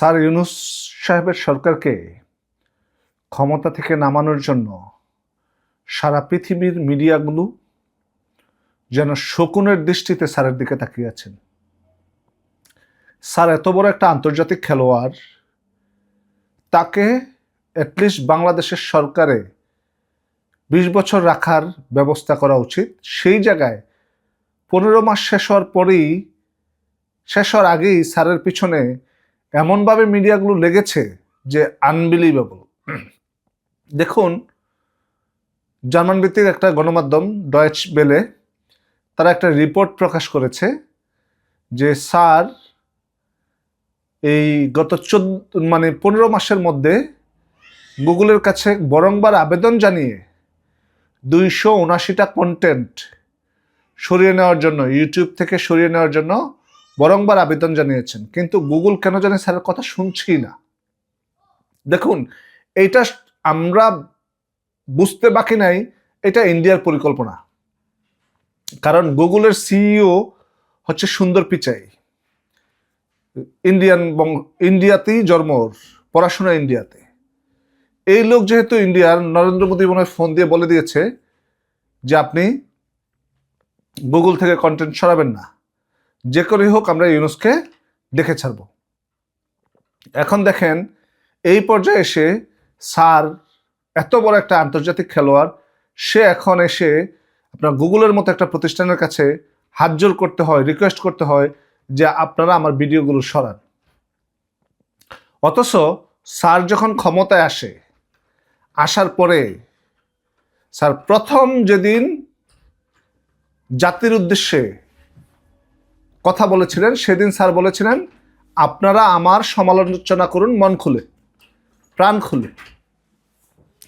Sir Yunus সাহেবের সরকারকে ক্ষমতা থেকে নামানোর জন্য সারা পৃথিবীর মিডিয়াগুলো যেন শকুনের দৃষ্টিতে স্যারের দিকে তাকিয়ে আছেন। স্যার, এত বড় একটা আন্তর্জাতিক খেলোয়াড়, তাকে অ্যাটলিস্ট বাংলাদেশের সরকারে বিশ বছর রাখার ব্যবস্থা করা উচিত। সেই জায়গায় পনেরো মাস শেষ হওয়ার পরেই, শেষ হওয়ার আগেই স্যারের পিছনে এমনভাবে মিডিয়াগুলো লেগেছে যে আনবিলিভেবল দেখুন, জার্মান ভিত্তিক একটা গণমাধ্যম ডয়েচ বেলে তারা একটা রিপোর্ট প্রকাশ করেছে যে স্যার, এই গত চোদ্দ মানে পনেরো মাসের মধ্যে গুগলের কাছে বরংবার আবেদন জানিয়ে দুইশো উনাশিটা কন্টেন্ট সরিয়ে নেওয়ার জন্য ইউটিউব থেকে সরিয়ে নেওয়ার জন্য বরংবার আবেদন জানিয়েছেন, কিন্তু গুগল কেন জানে স্যারের কথা শুনছি না। দেখুন, এটা আমরা বুঝতে বাকি নাই, এটা ইন্ডিয়ার পরিকল্পনা। কারণ গুগলের সিইও হচ্ছে সুন্দর পিচাই। ইন্ডিয়ান বং ইন্ডিয়াতেই জন্ম পড়াশোনা ইন্ডিয়াতে। এই লোক যেহেতু ইন্ডিয়ার, নরেন্দ্র মোদী মনে ফোন দিয়ে বলে দিয়েছে যে আপনি গুগল থেকে কন্টেন্ট সরাবেন না। যে করেই হোক আমরা ইউনুসকে দেখে ছাড়ব। এখন দেখেন, এই পর্যায়ে এসে স্যার এত বড় একটা আন্তর্জাতিক খেলোয়াড়, সে এখন এসে আপনার গুগলের মতো একটা প্রতিষ্ঠানের কাছে হাত জোর করতে হয় রিকোয়েস্ট করতে হয় যে আপনারা আমার ভিডিওগুলো সরান। অথচ স্যার যখন ক্ষমতায় আসে, আসার পরে স্যার প্রথম যেদিন জাতির উদ্দেশ্যে কথা বলেছিলেন, সেদিন স্যার বলেছিলেন, আপনারা আমার সমালোচনা করুন, মন খুলে, প্রাণ খুলে।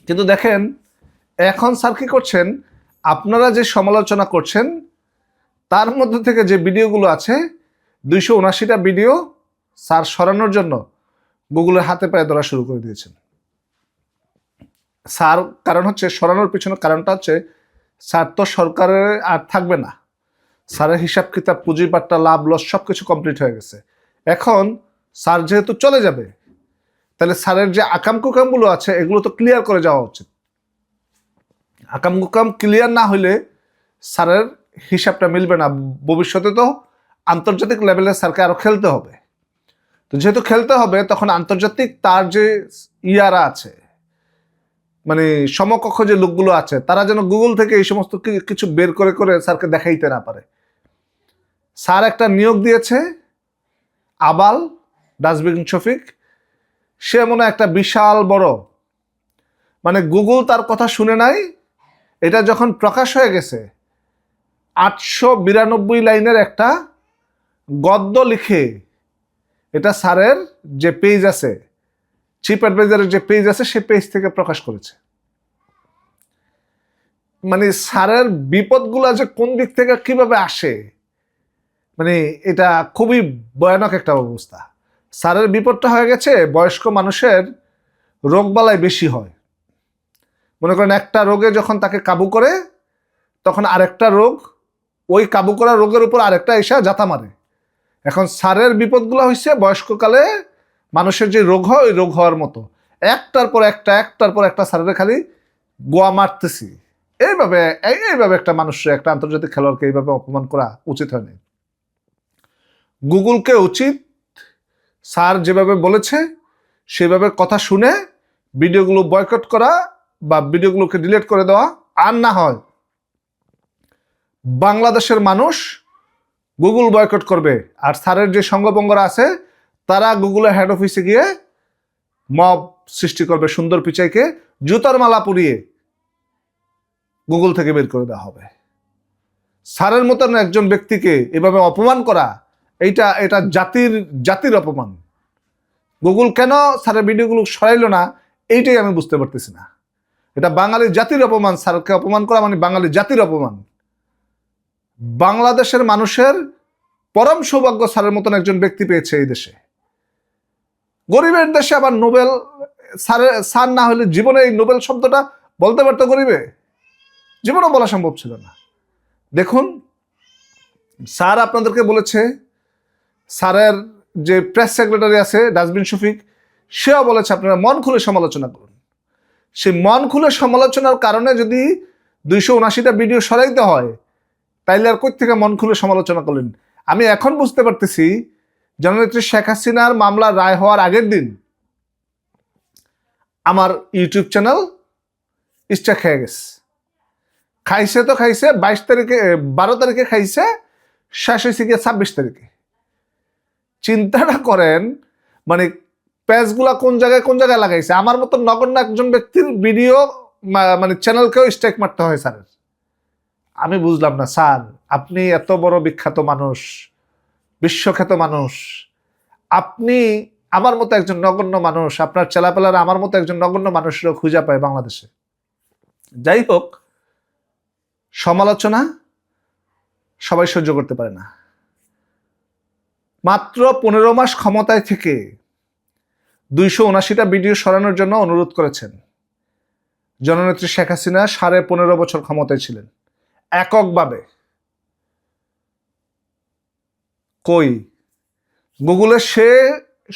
কিন্তু দেখেন, এখন স্যার কী করছেন, আপনারা যে সমালোচনা করছেন, তার মধ্যে থেকে যে ভিডিওগুলো আছে, দুইশো উনাশিটা ভিডিও স্যার সরানোর জন্য গুগলের হাতে পায়ে ধরা শুরু করে দিয়েছেন। স্যার কারণ হচ্ছে, সরানোর পিছনে কারণটা হচ্ছে, স্যার তো সরকারের আর থাকবে না। স্যারের হিসাব কিতাব পুঁজিবাট্টা লাভ, লস সব কিছু কমপ্লিট হয়ে গেছে। এখন স্যার যেহেতু চলে যাবে, তাহলে স্যারের যে আকাম কুকামগুলো আছে, এগুলো তো ক্লিয়ার করে যাওয়া উচিত। আকাম কুকাম ক্লিয়ার না হলে স্যারের হিসাবটা মিলবে না। ভবিষ্যতে তো আন্তর্জাতিক লেভেলে স্যারকে আরও খেলতে হবে। তো যেহেতু খেলতে হবে, তখন আন্তর্জাতিক তার যে ইয়ারা আছে মানে সমকক্ষ যে লোকগুলো আছে, তারা যেন গুগল থেকে এই সমস্ত কিছু বের করে করে স্যারকে দেখাইতে না পারে। স্যার একটা নিয়োগ দিয়েছে, আবাল, ডাস্টবিন শফিক। সে মনে একটা বিশাল বড় মানে গুগল তার কথা শুনে নাই, এটা যখন প্রকাশ হয়ে গেছে, আটশো বিরানব্বই লাইনের একটা গদ্য লিখে এটা স্যারের যে পেজ আছে চিপ অ্যাডভাইজারের যে পেজ আছে, সে পেজ থেকে প্রকাশ করেছে। মানে স্যারের বিপদগুলো যে কোন দিক থেকে কীভাবে আসে মানে এটা খুবই ভয়ানক একটা অবস্থা। স্যারের বিপদটা হয়ে গেছে, বয়স্ক মানুষের রোগবালাই বেশি হয়। মনে করেন একটা রোগে যখন তাকে কাবু করে, তখন আরেকটা রোগ, ওই কাবু করা রোগের উপর আরেকটা এসে জাতা মারে। এখন স্যারের বিপদগুলো হয়েছে বয়স্ককালে মানুষের যে রোগ হয়, ওই রোগ হওয়ার মতো। একটার পর একটা, একটার পর একটা স্যারের খালি গোয়া মারতেছি। এইভাবে এইভাবে একটা মানুষের একটা আন্তর্জাতিক খেলোয়াড়কে এইভাবে অপমান করা উচিত হয়নি। গুগলকে উচিত স্যার যেভাবে বলেছে, সেভাবে কথা শুনে ভিডিওগুলো বয়কট করা বা ভিডিওগুলোকে ডিলিট করে দেওয়া আর না হয়। বাংলাদেশের মানুষ গুগল বয়কট করবে। আর স্যারের যে সঙ্গবঙ্গরা আছে তারা গুগলের হেড অফিসে গিয়ে মব সৃষ্টি করবে সুন্দর পিচাইকে, জুতার মালা পরিয়ে গুগল থেকে বের করে দেওয়া হবে। স্যারের মতন একজন ব্যক্তিকে এভাবে অপমান করা, এইটা, এটা জাতির জাতির অপমান। গুগল কেন স্যারের ভিডিওগুলো সরাইলো না, এইটাই আমি বুঝতে পারতেছি না। এটা বাঙালি জাতির অপমান স্যারকে অপমান করা মানে বাঙালি জাতির অপমান। বাংলাদেশের মানুষের পরম সৌভাগ্য স্যারের মতন একজন ব্যক্তি পেয়েছে এই দেশে। গরিবের দেশে আবার নোবেল, স্যার না হলে জীবনে এই নোবেল শব্দটা বলতে পারতো গরিবে? জীবনও বলা সম্ভব ছিল না। দেখুন, স্যার আপনাদেরকে বলেছে, স্যারের যে প্রেস সেক্রেটারি আছে, ডাস্টবিন শফিক, সেও বলেছে, আপনারা মন খুলে সমালোচনা করুন। সেই মন খুলে সমালোচনার কারণে যদি দুইশো উনাশিটা ভিডিও সরাইতে হয়, তাইলে আর কই থেকে মন খুলে সমালোচনা করলেন? আমি এখন বুঝতে পারতেছি জননেত্রী শেখ হাসিনার মামলা রায় হওয়ার আগের দিন আমার ইউটিউব চ্যানেল স্টাক হয়ে গেছে। খাইছে তো খাইছে, বাইশ তারিখে বারো তারিখে খাইছে, শেষ হয়েছে গিয়ে ছাব্বিশ তারিখে। চিন্তাটা করেন মানে প্যাচগুলা কোন জায়গায় কোন জায়গায় লাগাইছে? আমার মতো নগণ্য একজন ব্যক্তির ভিডিও মানে চ্যানেলকেও স্ট্রাইক মারতে হয় স্যারের আমি বুঝলাম না, স্যার, আপনি এত বড় বিখ্যাত মানুষ। বিশ্বখ্যাত মানুষ। আপনি আমার মতো একজন নগণ্য মানুষ, আপনার চেলাপেলারা আমার মতো একজন নগণ্য মানুষেরও খুঁজে পায় বাংলাদেশে। যাই হোক, সমালোচনা সবাই সহ্য করতে পারে না। মাত্র পনেরো মাস ক্ষমতায় থেকে দুইশো উনাশিটা ভিডিও সরানোর জন্য অনুরোধ করেছেন। জননেত্রী শেখ হাসিনা সাড়ে পনেরো বছর ক্ষমতায় ছিলেন। এককভাবে। কই? গুগলে সে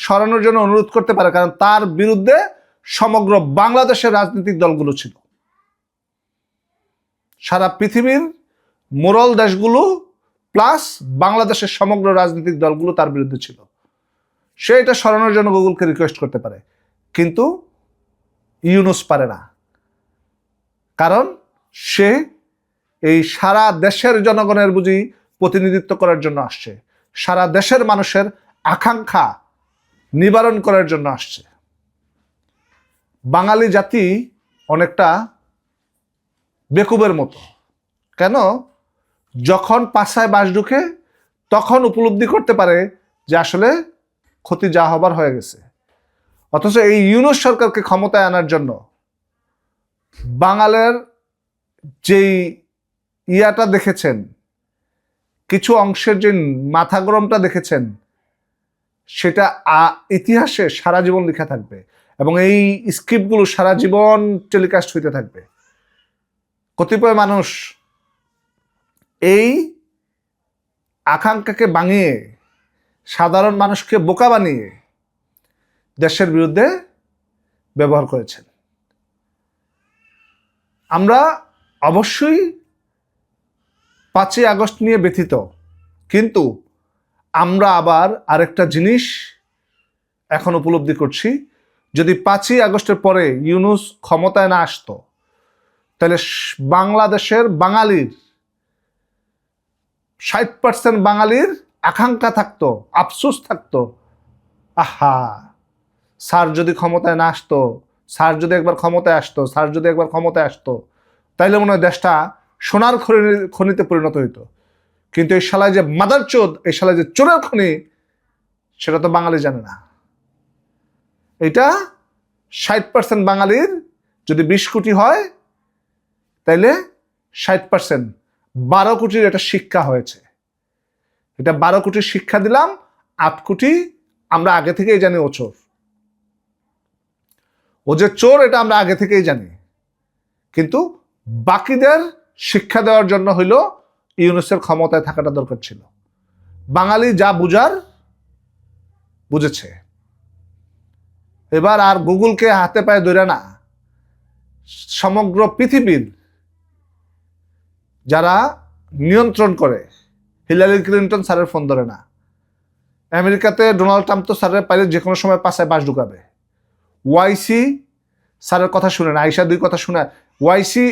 সরানোর জন্য অনুরোধ করতে পারে, কারণ তার বিরুদ্ধে সমগ্র বাংলাদেশের রাজনৈতিক দলগুলো ছিল। সারা পৃথিবীর মোরল দেশগুলো প্লাস বাংলাদেশের সমগ্র রাজনৈতিক দলগুলো তার বিরুদ্ধে ছিল। সে এটা সরানোর জন্য গুগলকে রিকোয়েস্ট করতে পারে, কিন্তু ইউনুস পারে না। কারণ সে এই সারা দেশের জনগণের বুঝি প্রতিনিধিত্ব করার জন্য আসছে। সারা দেশের মানুষের আকাঙ্ক্ষা নিবারণ করার জন্য আসছে। বাঙালি জাতি অনেকটা বেকুবের মতো। কেন? যখন পাশায় বাস ঢুকে তখন উপলব্ধি করতে পারে যে আসলে ক্ষতি যা হবার হয়ে গেছে। অথচ এই ইউনুস সরকারকে ক্ষমতায় আনার জন্য বাঙালের যেই ইয়াটা দেখেছেন কিছু অংশের যে মাথা গরমটা দেখেছেন, সেটা ইতিহাসে সারা জীবন লেখা থাকবে এবং এই স্ক্রিপ্টগুলো সারা জীবন টেলিকাস্ট হইতে থাকবে। কতিপয় মানুষ এই আকাঙ্ক্ষাকে ভাঙিয়ে, সাধারণ মানুষকে বোকা বানিয়ে দেশের বিরুদ্ধে ব্যবহার করেছেন। আমরা অবশ্যই পাঁচই আগস্ট নিয়ে ব্যথিত। কিন্তু আমরা আবার আরেকটা জিনিস এখন উপলব্ধি করছি, যদি পাঁচই আগস্টের পরে ইউনুস ক্ষমতায় না আসতো, তাহলে বাংলাদেশের বাঙালির ষাট পার্সেন্ট বাঙালির আকাঙ্ক্ষা থাকতো, আফসোস থাকতো, আহা, স্যার যদি ক্ষমতায় না আসতো, স্যার যদি একবার ক্ষমতায় আসতো, স্যার যদি একবার ক্ষমতায় আসতো তাইলে মনে হয় দেশটা সোনার খনি খনিতে পরিণত হইতো। কিন্তু এই শালায় যে মাদার চোদ, এই শালায় যে চোরের খনি, সেটা তো বাঙালি জানে না। এটা ষাট পার্সেন্ট বাঙালির যদি বিশ কোটি হয়, তাইলে ষাট পার্সেন্ট বারো কোটির একটা শিক্ষা হয়েছে। এটা বারো কোটির শিক্ষা দিলাম, আট কোটি আমরা আগে থেকেই জানি ও চোর। ও যে চোর, এটা আমরা আগে থেকেই জানি। কিন্তু বাকিদের শিক্ষা দেওয়ার জন্য হইল ইউনুসের ক্ষমতায় থাকাটা দরকার ছিল। বাঙালি যা বুঝার বুঝেছে। এবার আর গুগলকে হাতে পায়ে ধরে না, সমগ্র পৃথিবীর যারা নিয়ন্ত্রণ করে, হিলারি ক্লিন্টন স্যারের ফোন ধরে না। আমেরিকাতে ডোনাল্ড ট্রাম্প তো স্যারের পাইলে যে কোনো সময় পাশায় বাস ঢুকাবে। ওয়াইসি স্যারের কথা শুনে না আইসা দুই কথা শুনে ওয়াইসি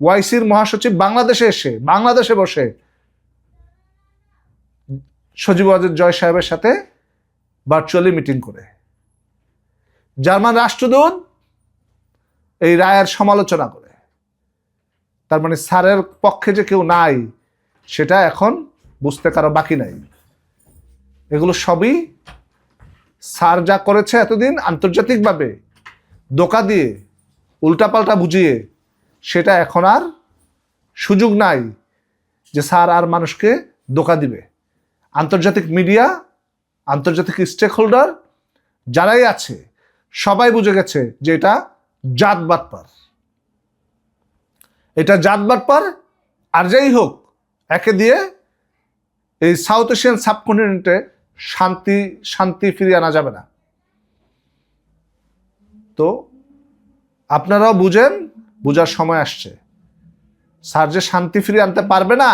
ওয়াইসির মহাসচিব বাংলাদেশে এসে, বাংলাদেশে বসে সজীব জয় সাহেবের সাথে ভার্চুয়ালি মিটিং করে। জার্মান রাষ্ট্রদূত এই রায়ের সমালোচনা করে। তার মানে স্যারের পক্ষে যে কেউ নাই, সেটা এখন বুঝতে কারও বাকি নাই। এগুলো সবই স্যার যা করেছে এতদিন আন্তর্জাতিকভাবে দোকা দিয়ে, উল্টাপাল্টা বুঝিয়ে সেটা এখন আর সুযোগ নাই যে স্যার আর মানুষকে দোকা দিবে। আন্তর্জাতিক মিডিয়া, আন্তর্জাতিক স্টেক হোল্ডার যারাই আছে, সবাই বুঝে গেছে যে এটা জাত বাটপার এটা জাত বাটপার আর যাই হোক, একে দিয়ে এই সাউথ এশিয়ান সাবকন্টিনেন্টে শান্তি শান্তি ফিরিয়ে আনা যাবে না। তো আপনারাও বুঝেন বুঝার সময় আসছে। স্যার যে শান্তি ফিরিয়ে আনতে পারবে না,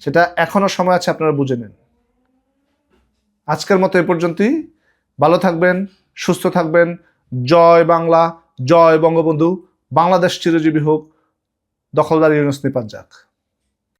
সেটা এখনও সময় আছে আপনারা বুঝে নেন। আজকের মতো এ পর্যন্তই। ভালো থাকবেন, সুস্থ থাকবেন। জয় বাংলা, জয় বঙ্গবন্ধু। বাংলাদেশ চিরজীবী হোক। দখলদার ইউনুস নিপাত যাক।